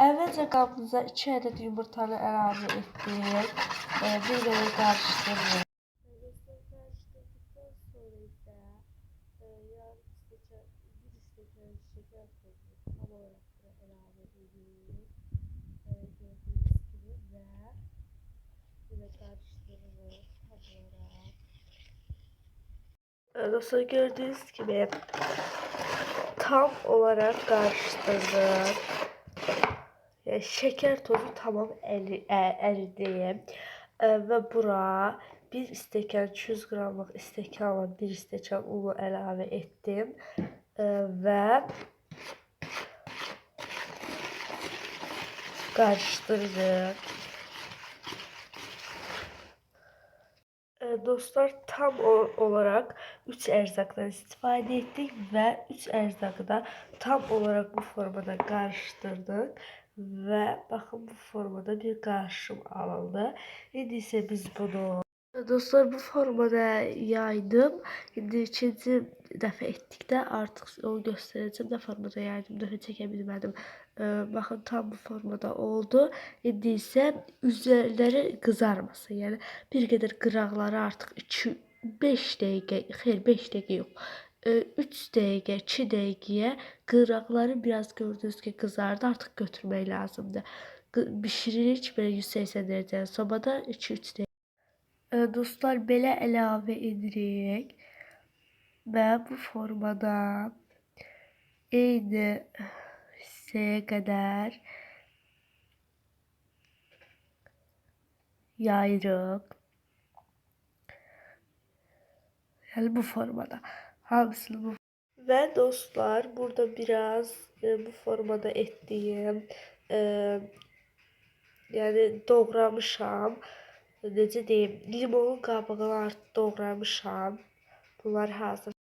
Əvvəlcə qabımıza 2 ədəd yumurtanı əlavə etdik. E, bir belə qarışdırırıq. Karıştırdıktan sonra ise e, yarım stəkan, bir stəkan şeker tozu tam olarak buna ilave ediyoruz. E, gördüğünüz gibi ve yine karıştırıyoruz tam olarak. E, Nasıl gördüğünüz gibi tam olarak karıştırdım. Yani şeker tozu tamam eri, e, eridi. E, ve bura bir stəkan 200 qramlıq stəkanla bir stəkan unu əlavə etdim. E, və karıştırdım. Dostlar tam olarak 3 erzaktan istifade ettik ve 3 erzakı da tam olarak bu formada karıştırdık. Ve bakın bu formada bir karışım alındı. Şimdi ise biz bunu Dostlar bu formada yaydım. Şimdi ikinci dəfə etdikdə artıq onu göstərəcəm. Nə formada yaydım, dəfə çəkə bilmədim. Ee, baxın tam bu formada oldu. İndi isə üzərləri qızarmasın. Yəni bir qədər qıraqları artıq 2 5 dəqiqə, xeyr 5 dəqiqə yox. 3 dəqiqə, 2 dəqiqəyə qıraqları biraz gördüyünüz ki qızardı. Artıq götürmək lazımdır. Bişiririk belə 180 dərəcəli sobada 2-3 dəqiqə. E, dostlar belə əlavə edirik və bu formada eyni hissəyə qədər yayırıq. Yəni bu formada. Hamısını bu və dostlar burada biraz e, bu formada etdiyim e, yəni doğramışam. Necə deyim, limonun qabığını artıq doğramışam. Bunlar hazır.